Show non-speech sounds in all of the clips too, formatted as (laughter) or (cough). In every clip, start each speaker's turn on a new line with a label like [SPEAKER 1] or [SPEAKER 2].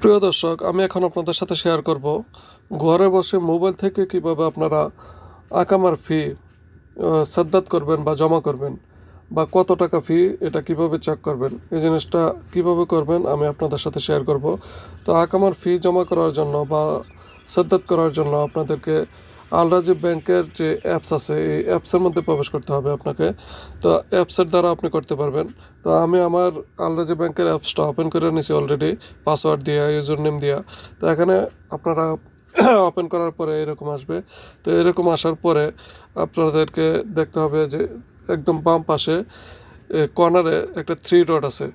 [SPEAKER 1] প্রিয় দর্শক, আমি এখন আপনাদের সাথে শেয়ার করব ঘরে বসে মোবাইল থেকে কীভাবে আপনারা আকামার ফি সাদ্দাত করবেন বা জমা করবেন বা কত টাকা ফি এটা কীভাবে চেক করবেন, এই জিনিসটা কীভাবে করবেন আমি আপনাদের সাথে শেয়ার করব। তো আকামার ফি জমা করার জন্য বা সাদ্দাত করার জন্য আপনাদেরকে আলরাজীব ব্যাংকের যে অ্যাপস আছে, এই অ্যাপসের মধ্যে প্রবেশ করতে হবে আপনাকে। তো অ্যাপসের দ্বারা আপনি করতে পারবেন। তো আমি আমার আলরাজি ব্যাংকের অ্যাপসটা ওপেন করে নিয়েছি অলরেডি পাসওয়ার্ড দিয়ে ইউজার নেম দিয়া। তো এখানে আপনারা (clears throat) ওপেন করার পরে এরকম আসবে। তো এরকম আসার পরে আপনাদেরকে দেখতে হবে যে একদম বাম পাশে কর্নারে একটা থ্রি ডট আছে।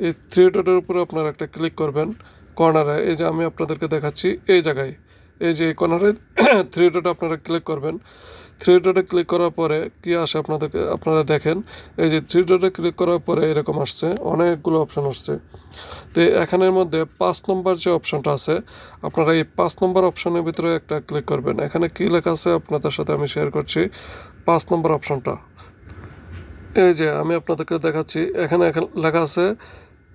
[SPEAKER 1] এই থ্রি ডটের উপরে আপনারা একটা ক্লিক করবেন। কর্নারে এই যে আমি আপনাদেরকে দেখাচ্ছি, এই জায়গায়। এই যে কর্নারে থ্রি ডট আপনারা ক্লিক করবেন। থ্রি ডটে ক্লিক করার পরে কি আসে আপনাদেরকে, আপনারা দেখেন, এই যে থ্রি ডটে ক্লিক করার পরে এরকম আসছে, অনেকগুলো অপশন আসছে। তো এখানের মধ্যে পাঁচ নম্বর যে অপশনটা আছে, আপনারা এই পাঁচ নম্বর অপশনের ভিতরে একটা ক্লিক করবেন। এখানে কি লেখা আছে আপনাদের সাথে আমি শেয়ার করছি, পাঁচ নম্বর অপশনটা এই যে আমি আপনাদেরকে দেখাচ্ছি, এখানে লেখা আছে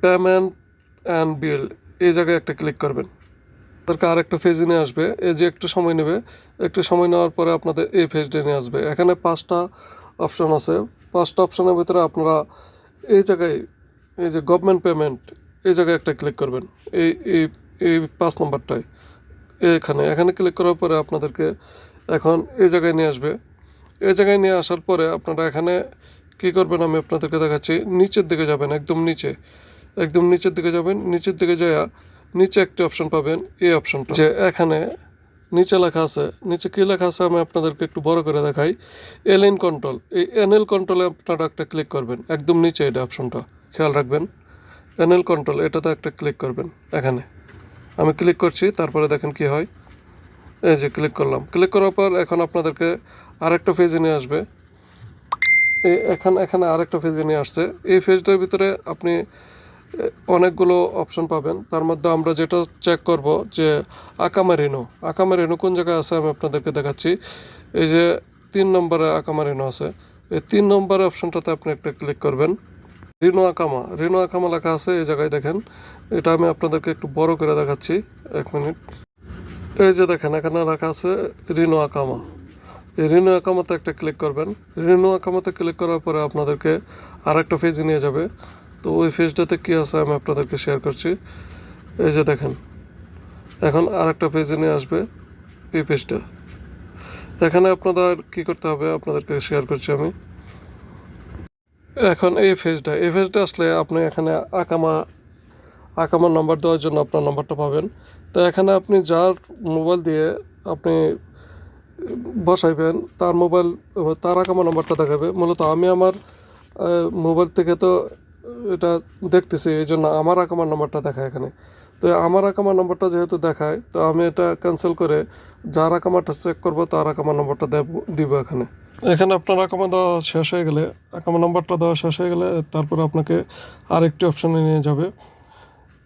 [SPEAKER 1] পেমেন্ট অ্যান্ড বিল এই জায়গায় একটা ক্লিক করবেন। তারপর আরেকটা ফেজ নিয়ে আসবে। এই যে একটু সময় নেবে, একটু সময় নেওয়ার পরে আপনাদের এই ফেজটা নিয়ে আসবে। এখানে পাঁচটা অপশন আছে। পাঁচটা অপশনের ভিতরে আপনারা এই জায়গায়, এই যে গভর্নমেন্ট পেমেন্ট এই জায়গায় একটা ক্লিক করবেন। এই এই এই পাঁচ নম্বরটায়। এখানে এখানে ক্লিক করার পরে আপনাদেরকে এখন এই জায়গায় নিয়ে আসবে। এই জায়গায় নিয়ে আসার পরে আপনারা এখানে কী করবেন আমি আপনাদেরকে দেখাচ্ছি। নিচের দিকে যাবেন, একদম নিচে। একদম নিচের দিকে যাবেন। নিচের দিকে যাইয়া নিচে একটি অপশন পাবেন, এই অপশনটা যে এখানে নিচে লেখা আছে, নিচে কী লেখা আছে আমি আপনাদেরকে একটু বড় করে দেখাই। এলএন কন্ট্রোল এই এনএল কন্ট্রোলে আপনারা একটা ক্লিক করবেন, একদম নিচে এটা অপশনটা খেয়াল রাখবেন এনএল কন্ট্রোল এটাতে একটা ক্লিক করবেন, এখানে। আমি ক্লিক করছি, তারপরে দেখেন কি হয়। এই যে ক্লিক করলাম। ক্লিক করার পর এখন আপনাদেরকে আরেকটা ফেজে নিয়ে আসবে। এই এখন, এখানে আরেকটা ফেজে নিয়ে আসছে। এই ফেজটার ভিতরে আপনি অনেকগুলো অপশন পাবেন। তার মধ্যে আমরা যেটা চেক করব যে আকামা রেনু আকামা রেনু কোন জায়গায় আছে আমি আপনাদেরকে দেখাচ্ছি। এই যে তিন নম্বরে আকামা রেনু আছে। এই তিন নম্বরের অপশনটাতে আপনি একটা ক্লিক করবেন। রিনো আকামা। রিনো আকামা লেখা আছে এই জায়গায় দেখেন। এটা আমি আপনাদেরকে একটু বড় করে দেখাচ্ছি। এক মিনিট। এই যে দেখেন, এখানে রাখা আছে রিনো আকামা। এই রিনো আকামাতে একটা ক্লিক করবেন। রিনো আকামাতে ক্লিক করার পরে আপনাদেরকে আর একটা ফেজে নিয়ে যাবে। তো ওই ফেজটাতে কী আছে আমি আপনাদেরকে শেয়ার করছি। এই যে দেখেন, এখন আর একটা পেজে নিয়ে আসবে এই পেজটা এখানে আপনাদের কি করতে হবে, আপনাদেরকে শেয়ার করছি আমি। এখন এই ফেজটা এই ফেজটা আসলে আপনি এখানে আকামা, আকামার নাম্বার দেওয়ার জন্য আপনার নাম্বারটা পাবেন। তো এখানে আপনি যার মোবাইল দিয়ে আপনি বসাইবেন, তার মোবাইল তার আকামা নাম্বারটা দেখাবে। মূলত আমি আমার মোবাইল থেকে তো এটা দেখতেছি, এই জন্য আমার আকামার নাম্বারটা দেখায় এখানে। তো আমার আকামার নাম্বারটা যেহেতু দেখায়, তো আমি এটা ক্যান্সেল করে যার আকামারটা চেক করব, তার আকামার নাম্বারটা দেব, দিব এখানে। এখানে আপনার আকামা দেওয়া শেষ হয়ে গেলে আকামা নাম্বারটা দেওয়া শেষ হয়ে গেলে, তারপরে আপনাকে আরেকটি অপশনে নিয়ে যাবে।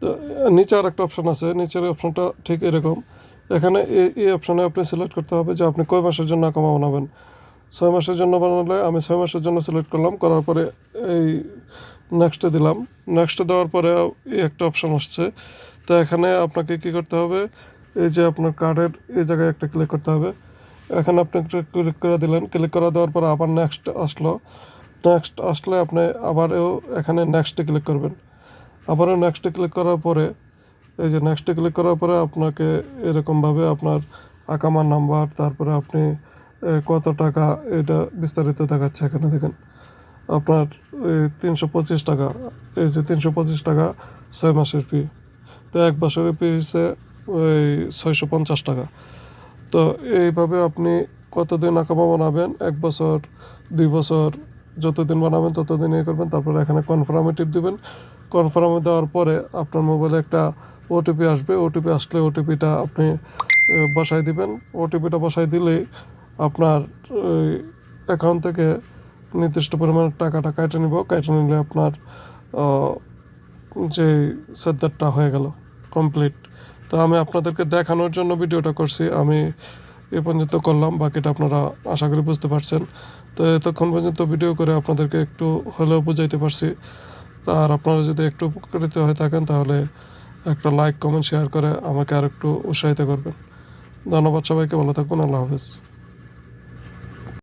[SPEAKER 1] তো নিচে আর একটা অপশন আছে, নিচের অপশনটা ঠিক এরকম। এখানে এই এই অপশনে আপনি সিলেক্ট করতে হবে যে আপনি কয় মাসের জন্য আকামা বানাবেন। ছয় মাসের জন্য বানালে আমি ছয় মাসের জন্য সিলেক্ট করলাম, করার পরে এই নেক্সটে দিলাম। নেক্সটে দেওয়ার পরে একটা অপশন আসছে। তো এখানে আপনাকে কি করতে হবে? এই যে আপনার কার্ডের এই জায়গায় একটা ক্লিক করতে হবে। এখানে আপনি একটা ক্লিক করে দিলেন। ক্লিক করে দেওয়ার পরে আবার নেক্সট আসলো। নেক্সট আসলে আপনি আবারও এখানে নেক্সটে ক্লিক করবেন। আবারও নেক্সটে ক্লিক করার পরে, এই যে নেক্সটে ক্লিক করার পরে আপনাকে এরকমভাবে আপনার আকামার নাম্বার তারপরে আপনি কত টাকা এটা বিস্তারিত দেখাচ্ছে এখানে দেখেন। আপনার তিনশো পঁচিশ টাকা। এই যে তিনশো পঁচিশ টাকা, ছয় মাসের ফি তো এক বছরের ফি হচ্ছে ওই, ছয়শো পঞ্চাশ টাকা। তো এইভাবে আপনি কতদিন আঁকামা বানাবেন? এক বছর, দুই বছর, যতদিন বানাবেন ততদিন ইয়ে করবেন। তারপরে এখানে কনফার্মে টিপ দেবেন। কনফার্মে দেওয়ার পরে আপনার মোবাইলে একটা ওটিপি আসবে। ওটিপি আসলে ওটিপিটা আপনি বসাই দিবেন। ওটিপিটা বসাই দিলেই আপনার অ্যাকাউন্ট থেকে নির্দিষ্ট পরিমাণের টাকাটা কেটে নিব। কেটে নিলে আপনার যে সেদ্দারটা হয়ে গেল কমপ্লিট তো আমি আপনাদেরকে দেখানোর জন্য ভিডিওটা করছি। আমি এ পর্যন্ত করলাম, বাকিটা আপনারা আশা করি বুঝতে পারছেন। তো এতক্ষণ পর্যন্ত ভিডিও করে আপনাদেরকে একটু হলেও বুঝাইতে পারছি। আর আপনারা যদি একটু উপকৃত হয়ে থাকেন, তাহলে একটা লাইক কমেন্ট শেয়ার করে আমাকে আর একটু উৎসাহিত করবেন। ধন্যবাদ সবাইকে, ভালো থাকবেন, আল্লাহ হাফেজ।